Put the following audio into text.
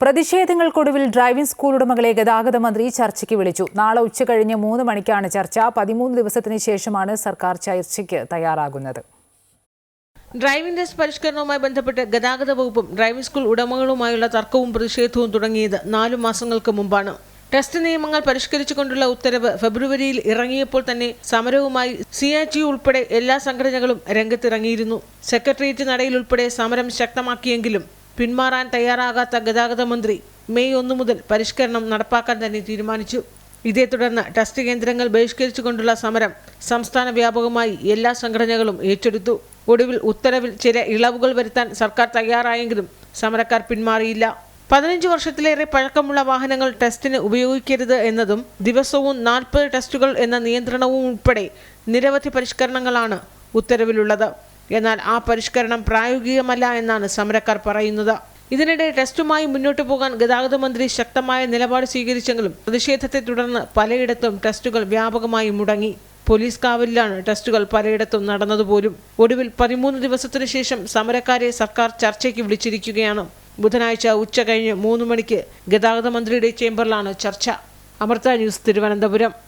പ്രതിഷേധങ്ങൾക്കൊടുവിൽ driving school ഉടമകളെ ഗതാഗത മന്ത്രി ചർച്ചയ്ക്ക് വിളിച്ചു. നാളെ ഉച്ചകഴിഞ്ഞ് മൂന്ന് മണിക്കാണ് ചർച്ച. പതിമൂന്ന് ദിവസത്തിന് ശേഷമാണ് സർക്കാർ ചർച്ചയ്ക്ക് തയ്യാറാകുന്നത്. ഡ്രൈവിംഗ് ടെസ്റ്റ് പരിഷ്കരണവുമായി ബന്ധപ്പെട്ട് ഗതാഗത വകുപ്പും ഡ്രൈവിംഗ് സ്കൂൾ ഉടമകളുമായുള്ള തർക്കവും പ്രതിഷേധവും തുടങ്ങിയത് നാലു മാസങ്ങൾക്ക് മുമ്പാണ്. ടെസ്റ്റ് നിയമങ്ങൾ പരിഷ്കരിച്ചുകൊണ്ടുള്ള ഉത്തരവ് ഫെബ്രുവരിയിൽ ഇറങ്ങിയപ്പോൾ തന്നെ സമരവുമായി സി എച്ച് യു ഉൾപ്പെടെ എല്ലാ സംഘടനകളും രംഗത്തിറങ്ങിയിരുന്നു. സെക്രട്ടേറിയറ്റ് നടയിൽ ഉൾപ്പെടെ സമരം ശക്തമാക്കിയെങ്കിലും പിന്മാറാൻ തയ്യാറാകാത്ത ഗതാഗത മന്ത്രി മെയ് ഒന്ന് മുതൽ പരിഷ്കരണം നടപ്പാക്കാൻ തന്നെ തീരുമാനിച്ചു. ഇതേ തുടർന്ന് ടെസ്റ്റ് കേന്ദ്രങ്ങൾ ബഹിഷ്കരിച്ചുകൊണ്ടുള്ള സമരം സംസ്ഥാന വ്യാപകമായി എല്ലാ സംഘടനകളും ഏറ്റെടുത്തു. ഒടുവിൽ ഉത്തരവിൽ ചില ഇളവുകൾ വരുത്താൻ സർക്കാർ തയ്യാറായെങ്കിലും സമരക്കാർ പിന്മാറിയില്ല. പതിനഞ്ച് വർഷത്തിലേറെ പഴക്കമുള്ള വാഹനങ്ങൾ ടെസ്റ്റിന് ഉപയോഗിക്കരുത് എന്നതും ദിവസവും നാൽപ്പത് ടെസ്റ്റുകൾ എന്ന നിയന്ത്രണവും ഉൾപ്പെടെ നിരവധി പരിഷ്കരണങ്ങളാണ് ഉത്തരവിലുള്ളത്. എന്നാൽ ആ പരിഷ്കരണം പ്രായോഗികമല്ല എന്നാണ് സമരക്കാർ പറയുന്നത്. ഇതിനിടെ ടെസ്റ്റുമായി മുന്നോട്ടു പോകാൻ ഗതാഗത മന്ത്രി ശക്തമായ നിലപാട് സ്വീകരിച്ചെങ്കിലും പ്രതിഷേധത്തെ തുടർന്ന് പലയിടത്തും ടെസ്റ്റുകൾ വ്യാപകമായി മുടങ്ങി. പോലീസ് കാവലിലാണ് ടെസ്റ്റുകൾ പലയിടത്തും നടന്നതുപോലും ഒടുവിൽ പതിമൂന്ന് ദിവസത്തിനു ശേഷം സമരക്കാരെ സർക്കാർ ചർച്ചയ്ക്ക് വിളിച്ചിരിക്കുകയാണ്. ബുധനാഴ്ച ഉച്ച കഴിഞ്ഞ് മൂന്ന് മണിക്ക് ഗതാഗത മന്ത്രിയുടെ ചേംബറിലാണ് ചർച്ച. അമൃത ന്യൂസ് തിരുവനന്തപുരം.